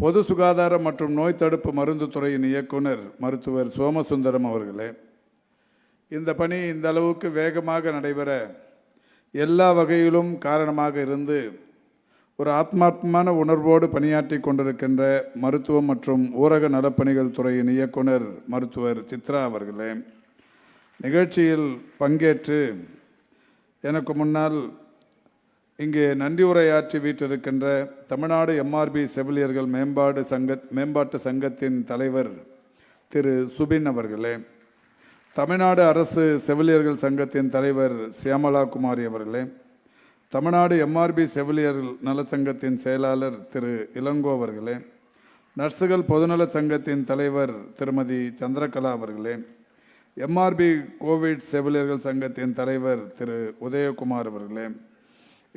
பொது சுகாதாரம் மற்றும் நோய் தடுப்பு மருந்து துறையின் இயக்குனர் மருத்துவர் சோமசுந்தரம் அவர்களே இந்த பணி இந்த அளவுக்கு வேகமாக நடைபெற எல்லா வகையிலும் காரணமாக இருந்து ஒரு ஆத்மாத்மான உணர்வோடு பணியாற்றி கொண்டிருக்கின்ற மருத்துவம் மற்றும் ஊரக நலப்பணிகள் துறையின் இயக்குனர் மருத்துவர் சித்ரா அவர்களே நிகழ்ச்சியில் பங்கேற்று எனக்கு முன்னால் இங்கே நன்றி உரையாற்றி வீற்றிருக்கின்ற தமிழ்நாடு எம்ஆர்பி செவிலியர்கள் மேம்பாடு சங்க மேம்பாட்டு சங்கத்தின் தலைவர் திரு சுபின் அவர்களே தமிழ்நாடு அரசு செவிலியர்கள் சங்கத்தின் தலைவர் சியாமலா குமாரி அவர்களே தமிழ்நாடு எம்ஆர்பி செவிலியர்கள் நல சங்கத்தின் செயலாளர் திரு இளங்கோ அவர்களே நர்சுகள் பொதுநல சங்கத்தின் தலைவர் திருமதி சந்திரகலா அவர்களே எம்ஆர்பி கோவிட் செவிலியர்கள் சங்கத்தின் தலைவர் திரு உதயகுமார் அவர்களே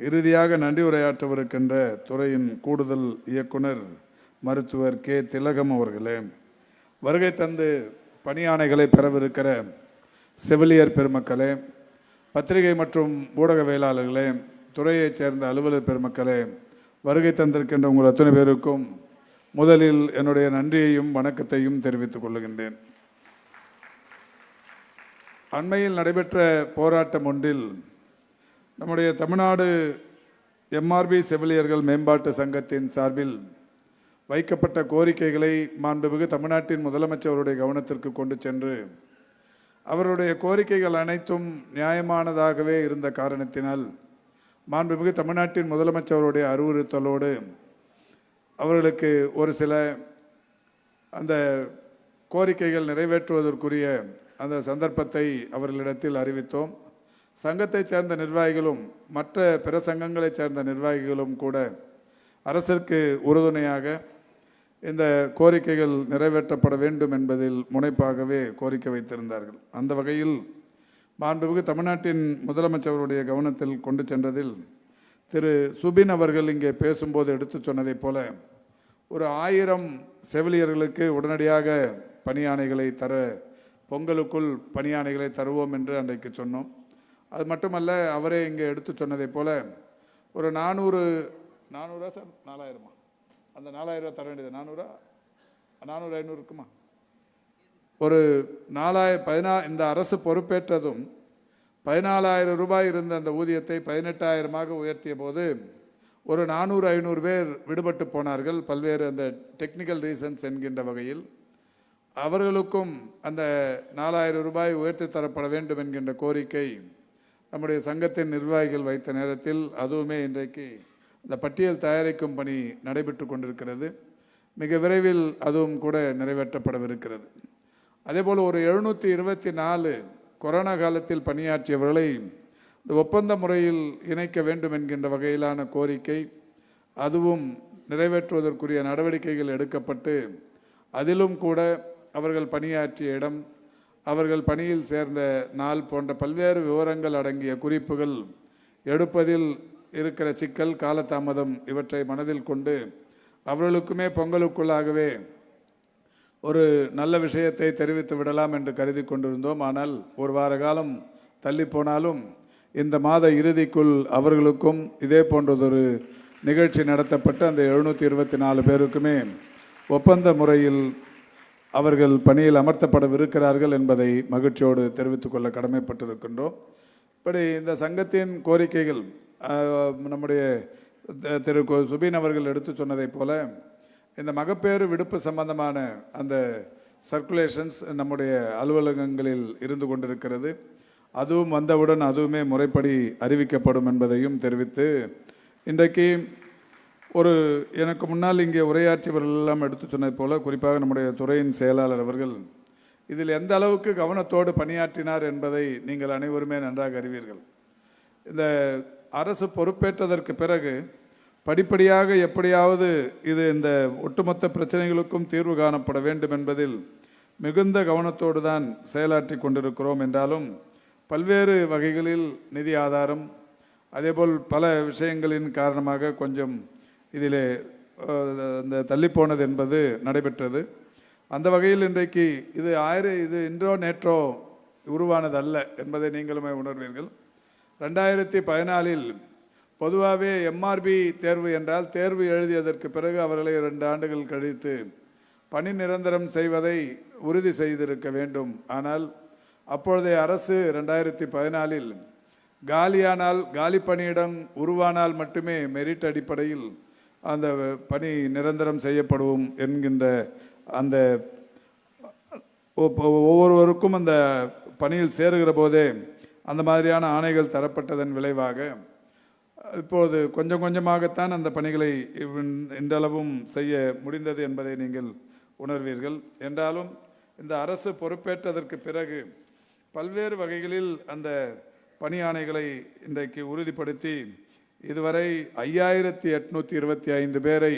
இறுதியாக நன்றி உரையாற்றவிருக்கின்ற துறையின் கூடுதல் இயக்குனர் மருத்துவர் கே. திலகம் அவர்களே வருகை தந்து பணியாணைகளை பெறவிருக்கிற செவிலியர் பெருமக்களே பத்திரிகை மற்றும் ஊடகவியலாளர்களே துறையைச் சேர்ந்த அலுவலர் பெருமக்களே வருகை தந்திருக்கின்ற உங்கள் அத்தனை பேருக்கும் முதலில் என்னுடைய நன்றியையும் வணக்கத்தையும் தெரிவித்துக் கொள்ளுகின்றேன் அண்மையில் நடைபெற்ற போராட்டம் ஒன்றில் நம்முடைய தமிழ்நாடு எம்ஆர்பி செவிலியர்கள் மேம்பாட்டு சங்கத்தின் சார்பில் வைக்கப்பட்ட கோரிக்கைகளை மாண்புமிகு தமிழ்நாட்டின் முதலமைச்சருடைய கவனத்திற்கு கொண்டு சென்று அவருடைய கோரிக்கைகள் அனைத்தும் நியாயமானதாகவே இருந்த காரணத்தினால் மாண்புமிகு தமிழ்நாட்டின் முதலமைச்சருடைய அறிவுறுத்தலோடு அவர்களுக்கு ஒரு சில அந்த கோரிக்கைகள் நிறைவேற்றுவதற்குரிய அந்த சந்தர்ப்பத்தை அவர்களிடத்தில் அறிவித்தோம். சங்கத்தைச் சேர்ந்த நிர்வாகிகளும் மற்ற பிற சங்கங்களைச் சேர்ந்த நிர்வாகிகளும் கூட அரசிற்கு உறுதுணையாக இந்த கோரிக்கைகள் நிறைவேற்றப்பட வேண்டும் என்பதில் முனைப்பாகவே கோரிக்கை வைத்திருந்தார்கள். அந்த வகையில் மாண்புமிகு தமிழ்நாட்டின் முதலமைச்சருடைய கவனத்தில் கொண்டு சென்றதில் திரு சுபின் அவர்கள் இங்கே பேசும்போது எடுத்து சொன்னதைப் போல ஒரு ஆயிரம் செவிலியர்களுக்கு உடனடியாக பணியானைகளை தர பொங்கலுக்குள் பணியாணைகளை தருவோம் என்று அன்றைக்கு சொன்னோம். அது மட்டுமல்ல அவரே இங்கே எடுத்து சொன்னதைப் போல் ஒரு நானூறு நானூறுரூவா சார்? நாலாயிரமா? அந்த நாலாயிரரூவா ரூபா தர வேண்டியது நானூறா? நானூறு ஐநூறு இருக்குமா? ஒரு நாலாய பதினா இந்த அரசு பொறுப்பேற்றதும் பதினாலாயிரம் ரூபாய் இருந்த அந்த ஊதியத்தை பதினெட்டாயிரமாக உயர்த்திய போது ஒரு நானூறு ஐநூறு பேர் விடுபட்டு போனார்கள் பல்வேறு அந்த டெக்னிக்கல் ரீசன்ஸ் என்கின்ற வகையில். அவர்களுக்கும் அந்த நாலாயிரம் ரூபாய் உயர்த்தி தரப்பட வேண்டும் என்கின்ற கோரிக்கை நம்முடைய சங்கத்தின் நிர்வாகிகள் வைத்த நேரத்தில் அதுவுமே இன்றைக்கு இந்த பட்டியல் தயாரிக்கும் பணி நடைபெற்று கொண்டிருக்கிறது. மிக விரைவில் அதுவும் கூட நிறைவேற்றப்படவிருக்கிறது. அதேபோல் ஒரு எழுநூற்றி இருபத்தி நாலு கொரோனா காலத்தில் பணியாற்றியவர்களை இந்த ஒப்பந்த முறையில் இணைக்க வேண்டும் என்கின்ற வகையிலான கோரிக்கை அதுவும் நிறைவேற்றுவதற்குரிய நடவடிக்கைகள் எடுக்கப்பட்டு அதிலும் கூட அவர்கள் பணியாற்றிய இடம் அவர்கள் பணியில் சேர்ந்த நாள் போன்ற பல்வேறு விவரங்கள் அடங்கிய குறிப்புகள் எடுப்பதில் இருக்கிற சிக்கல் காலதாமதம் இவற்றை மனதில் கொண்டு அவர்களுக்குமே பொங்கலுக்குள்ளாகவே ஒரு நல்ல விஷயத்தை தெரிவித்து விடலாம் என்று கருதி கொண்டிருந்தோம். ஆனால் ஒரு வார காலம் தள்ளி போனாலும் இந்த மாத இறுதிக்குள் அவர்களுக்கும் இதே போன்றதொரு நிகழ்ச்சி நடத்தப்பட்டு அந்த எழுநூற்றி இருபத்தி நாலு பேருக்குமே ஒப்பந்த முறையில் அவர்கள் பணியில் அமர்த்தப்படவிருக்கிறார்கள் என்பதை மகிழ்ச்சியோடு தெரிவித்துக் கொள்ள கடமைப்பட்டிருக்கின்றோம். இப்படி இந்த சங்கத்தின் கோரிக்கைகள் நம்முடைய திரு சுபீன் அவர்கள் எடுத்து சொன்னதைப் போல இந்த மகப்பேறு விடுப்பு சம்பந்தமான அந்த சர்க்குலேஷன்ஸ் நம்முடைய அலுவலகங்களில் இருந்து கொண்டிருக்கிறது. அதுவும் வந்தவுடன் அதுவுமே முறைப்படி அறிவிக்கப்படும் என்பதையும் தெரிவித்து இன்றைக்கு ஒரு எனக்கு முன்னால் இங்கே உரையாற்றியவர்கள் எல்லாம் எடுத்து சொன்னது போல குறிப்பாக நம்முடைய துறையின் செயலாளர் அவர்கள் இதில் எந்த அளவுக்கு கவனத்தோடு பணியாற்றினார் என்பதை நீங்கள் அனைவருமே நன்றாக அறிவீர்கள். இந்த அரசு பொறுப்பேற்றதற்கு பிறகு படிப்படியாக எப்படியாவது இது இந்த ஒட்டுமொத்த பிரச்சனைகளுக்கும் தீர்வு காணப்பட வேண்டும் என்பதில் மிகுந்த கவனத்தோடு தான் செயலாற்றி கொண்டிருக்கிறோம் என்றாலும் பல்வேறு வகைகளில் நிதி ஆதாரம் அதேபோல் பல விஷயங்களின் காரணமாக கொஞ்சம் இதில் இந்த தள்ளிப்போனது என்பது நடைபெற்றது. அந்த வகையில் இன்றைக்கு இது ஆயிரம் இது இன்றோ நேற்றோ உருவானது அல்ல என்பதை நீங்களுமே உணர்வீர்கள். ரெண்டாயிரத்தி பதினாலில் பொதுவாகவே எம்ஆர்பி தேர்வு என்றால் தேர்வு எழுதியதற்கு பிறகு அவர்களை இரண்டு ஆண்டுகள் கழித்து பணி நிரந்தரம் செய்வதை உறுதி செய்திருக்க வேண்டும். ஆனால் அப்பொழுதைய அரசு ரெண்டாயிரத்தி பதினாலில் காலியானால் காலி பணியிடம் உருவானால் மட்டுமே மெரிட் அடிப்படையில் அந்த பணி நிரந்தரம் செய்யப்படும் என்கின்ற அந்த ஒவ்வொருவருக்கும் அந்த பணியில் சேருகிற போதே அந்த மாதிரியான ஆணைகள் தரப்பட்டதன் விளைவாக இப்போது கொஞ்சம் கொஞ்சமாகத்தான் அந்த பணிகளை இவ்- இன்றளவும் செய்ய முடிந்தது என்பதை நீங்கள் உணர்வீர்கள். என்றாலும் இந்த அரசு பொறுப்பேற்றதற்கு பிறகு பல்வேறு வகைகளில் அந்த பணி ஆணைகளை இன்றைக்கு உறுதிப்படுத்தி இதுவரை ஐயாயிரத்தி எட்நூற்றி இருபத்தி ஐந்து பேரை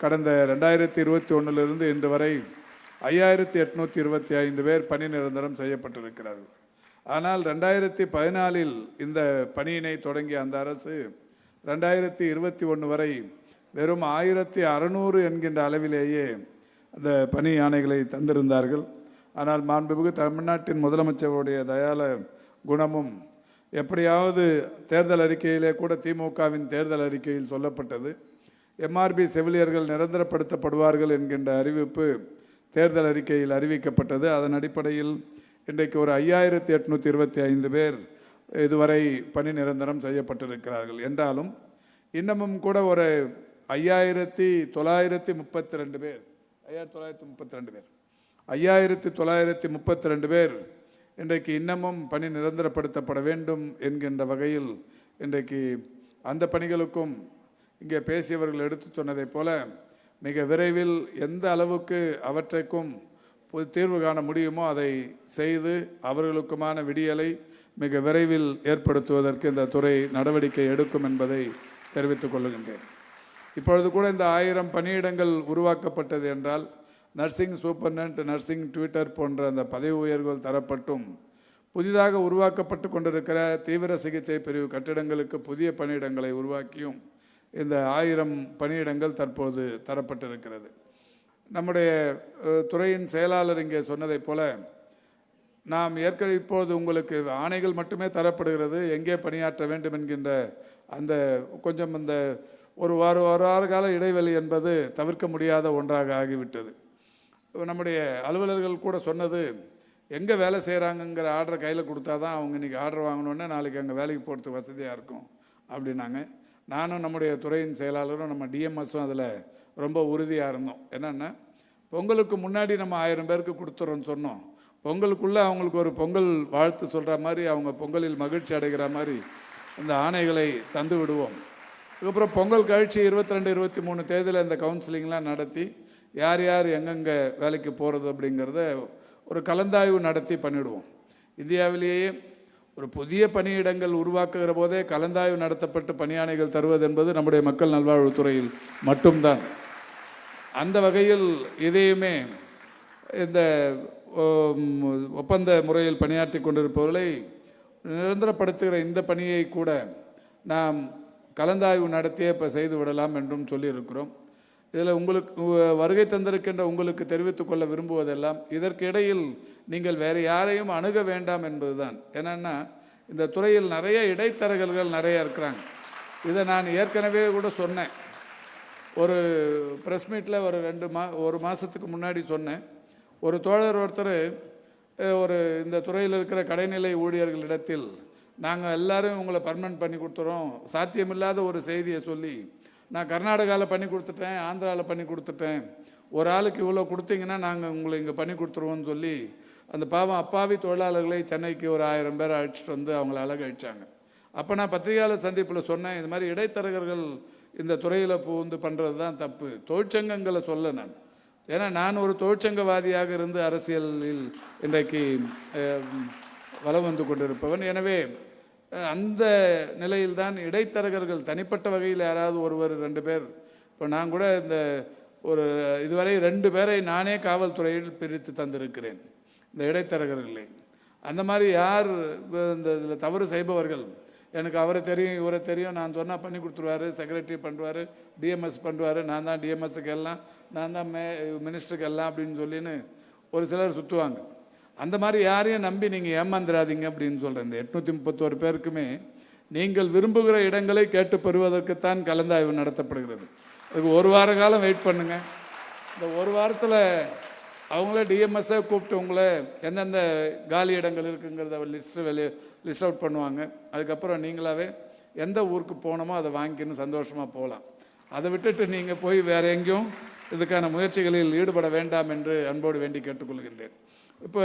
கடந்த ரெண்டாயிரத்தி இருபத்தி ஒன்றிலிருந்து இன்று வரை ஐயாயிரத்தி எட்நூத்தி இருபத்தி ஐந்து பேர் பணி நிரந்தரம் செய்யப்பட்டிருக்கிறார்கள். ஆனால் ரெண்டாயிரத்தி பதினாலில் இந்த பணியினை தொடங்கிய அந்த அரசு ரெண்டாயிரத்தி இருபத்தி ஒன்று வரை வெறும் ஆயிரத்தி அறநூறு என்கின்ற அளவிலேயே அந்த பணி யானைகளை தந்திருந்தார்கள். ஆனால் மாண்புமிகு தமிழ்நாட்டின் முதலமைச்சருடைய தயால குணமும் எப்படியாவது தேர்தல் அறிக்கையிலே கூட திமுகவின் தேர்தல் அறிக்கையில் சொல்லப்பட்டது. எம்ஆர்பி செவிலியர்கள் நிரந்தரப்படுத்தப்படுவார்கள் என்கின்ற அறிவிப்பு தேர்தல் அறிக்கையில் அறிவிக்கப்பட்டது. அதன் அடிப்படையில் இன்றைக்கு ஒரு ஐயாயிரத்தி எட்நூத்தி இருபத்தி ஐந்து பேர் இதுவரை பணி நிரந்தரம் செய்யப்பட்டிருக்கிறார்கள். என்றாலும் இன்னமும் கூட ஒரு ஐயாயிரத்தி தொள்ளாயிரத்தி முப்பத்தி ரெண்டு பேர் ஐயாயிரத்தி தொள்ளாயிரத்தி முப்பத்தி ரெண்டு பேர் ஐயாயிரத்தி தொள்ளாயிரத்தி முப்பத்தி ரெண்டு பேர் இன்றைக்கு இன்னமும் பணி நிரந்தரப்படுத்தப்பட வேண்டும் என்கின்ற வகையில் இன்றைக்கு அந்த பணிகளுக்கும் இங்கே பேசியவர்கள் எடுத்து சொன்னதைப் போல மிக விரைவில் எந்த அளவுக்கு அவற்றைக்கும் தீர்வு காண முடியுமோ அதை செய்து அவர்களுக்குமான விடியலை மிக விரைவில் ஏற்படுத்துவதற்கு இந்த துறை நடவடிக்கை எடுக்கும் என்பதை தெரிவித்துக் கொள்கின்றேன் இப்பொழுது கூட இந்த ஆயிரம் பணியிடங்கள் உருவாக்கப்பட்டது என்றால் நர்சிங் சூப்பர்னன்ட் நர்சிங் ட்விட்டர் போன்ற அந்த பதவி உயர்வுகள் தரப்பட்டும் புதிதாக உருவாக்கப்பட்டு கொண்டிருக்கிற தீவிர சிகிச்சை பிரிவு கட்டிடங்களுக்கு புதிய பணியிடங்களை உருவாக்கியும் இந்த ஆயிரம் பணியிடங்கள் தற்போது தரப்பட்டிருக்கிறது. நம்முடைய துறையின் செயலாளர் இங்கே சொன்னதைப் போல நாம் ஏற்கனவே இப்போது உங்களுக்கு ஆணைகள் மட்டுமே தரப்படுகிறது எங்கே பணியாற்ற வேண்டும் என்கின்ற அந்த கொஞ்சம் அந்த ஒரு வார ஒரு வார கால இடைவெளி என்பது தவிர்க்க முடியாத ஒன்றாக ஆகிவிட்டது. நம்முடைய அலுவலர்கள் கூட சொன்னது எங்கே வேலை செய்கிறாங்கங்கிற ஆர்டரை கையில் கொடுத்தா தான் அவங்க இன்றைக்கி ஆர்டர் வாங்கணுன்னே நாளைக்கு அங்கே வேலைக்கு போகிறதுக்கு வசதியாக இருக்கும் அப்படின்னாங்க. நானும் நம்முடைய துறையின் செயலாளரும் நம்ம டிஎம்எஸும் அதில் ரொம்ப உறுதியாக இருந்தோம். என்னென்னா பொங்கலுக்கு முன்னாடி நம்ம ஆயிரம் பேருக்கு கொடுத்துறோன்னு சொன்னோம். பொங்கலுக்குள்ளே அவங்களுக்கு ஒரு பொங்கல் வாழ்த்து சொல்கிற மாதிரி அவங்க பொங்கலில் மகிழ்ச்சி அடைகிற மாதிரி இந்த ஆணைகளை தந்து விடுவோம். அதுக்கப்புறம் பொங்கல் கழிச்சு இருபத்தி ரெண்டு இருபத்தி மூணு தேதியில் இந்த கவுன்சிலிங்லாம் நடத்தி யார் யார் எங்கெங்கே வேலைக்கு போகிறது அப்படிங்கிறத ஒரு கலந்தாய்வு நடத்தி பண்ணிவிடுவோம் இந்தியாவிலேயே ஒரு புதிய பணியிடங்கள் உருவாக்குகிற போதே கலந்தாய்வு நடத்தப்பட்டு பணியாணைகள் தருவது என்பது நம்முடைய மக்கள் நல்வாழ்வுத்துறையில் மட்டும்தான். அந்த வகையில் இதையுமே இந்த ஒப்பந்த முறையில் பணியாற்றி கொண்டிருப்பவர்களை நிரந்தரப்படுத்துகிற இந்த பணியை கூட நாம் கலந்தாய்வு நடத்தியே இப்போ செய்து விடலாம் என்றும் சொல்லியிருக்கிறோம். இதில் உங்களுக்கு வருகை தந்திருக்கின்ற உங்களுக்கு தெரிவித்துக் கொள்ள விரும்புவதெல்லாம் இதற்கு இடையில் நீங்கள் வேறு யாரையும் அணுக வேண்டாம் என்பதுதான். என்னன்னா இந்த துறையில் நிறைய இடைத்தரகர்கள் நிறைய இருக்கிறாங்க. இதை நான் ஏற்கனவே கூட சொன்னேன். ஒரு ப்ரெஸ் மீட்டில் ஒரு ரெண்டு மா ஒரு மாதத்துக்கு முன்னாடி சொன்னேன். ஒரு தோழர் ஒருத்தர் ஒரு இந்த துறையில் இருக்கிற கடைநிலை ஊழியர்களிடத்தில் நாங்கள் எல்லாரும் உங்களை பர்மனன்ட் பண்ணி கொடுத்துறோம். சாத்தியமில்லாத ஒரு செய்தியை சொல்லி நான் கர்நாடகாவில் பண்ணி கொடுத்துட்டேன் ஆந்திராவில் பண்ணி கொடுத்துட்டேன். ஒரு ஆளுக்கு இவ்வளோ கொடுத்தீங்கன்னா நாங்கள் உங்களை இங்கே பண்ணி கொடுத்துருவோம்னு சொல்லி அந்த பாவம் அப்பாவி தொழிலாளர்களை சென்னைக்கு ஒரு ஆயிரம் பேர் அழைச்சிட்டு வந்து அவங்கள அழகழிச்சாங்க. அப்போ நான் பத்திரிகையாளர் சந்திப்பில் சொன்னேன் இது மாதிரி இடைத்தரகர்கள் இந்த துறையில் புகுந்து பண்ணுறது தான் தப்பு. தொழிற்சங்கங்களை சொல்ல நான். ஏன்னா நான் ஒரு தொழிற்சங்கவாதியாக இருந்து அரசியலில் இன்றைக்கு வலம் வந்து கொண்டிருப்பவன். எனவே அந்த நிலையில்தான் இடைத்தரகர்கள் தனிப்பட்ட வகையில் யாராவது ஒருவர் ரெண்டு பேர். இப்போ நான் கூட இந்த ஒரு இதுவரை ரெண்டு பேரை நானே காவல்துறையில் பிரித்து தந்திருக்கிறேன் இந்த இடைத்தரகர்களை. அந்த மாதிரி யார் இந்த இதில் தவறு செய்பவர்கள்? எனக்கு அவரை தெரியும் இவரை தெரியும். நான் சொன்னால் பண்ணி கொடுத்துருவாரு செக்ரட்டரி பண்ணுவார் டிஎம்எஸ் பண்ணுவார் நான் தான் டிஎம்எஸ்க்கு எல்லாம் நான் தான் மே மினிஸ்டருக்கு எல்லாம் அப்படின்னு சொல்லின்னு ஒரு சிலர் சுற்றுவாங்க அந்த மாதிரி யாரையும் நம்பி நீங்கள் ஏமாந்துடாதீங்க அப்படின்னு சொல்கிறேன் இந்த எட்நூற்றி முப்பத்தோரு பேருக்குமே நீங்கள் விரும்புகிற இடங்களை கேட்டு பெறுவதற்குத்தான் கலந்தாய்வு நடத்தப்படுகிறது. அதுக்கு ஒரு வார காலம் வெயிட் பண்ணுங்கள் இந்த ஒரு வாரத்தில் அவங்களே டிஎம்எஸ்ஸை கூப்பிட்டு உங்களை எந்தெந்த காலி இடங்கள் இருக்குங்கிறத லிஸ்ட் வெளியே லிஸ்ட் அவுட் பண்ணுவாங்க. அதுக்கப்புறம் நீங்களாவே எந்த ஊருக்கு போகணுமோ அதை வாங்கிக்கின்னு சந்தோஷமாக போகலாம். அதை விட்டுட்டு நீங்கள் போய் வேற எங்கேயும் இதுக்கான முயற்சிகளில் ஈடுபட வேண்டாம் என்று அன்போடு வேண்டி கேட்டுக்கொள்கின்றேன். இப்போ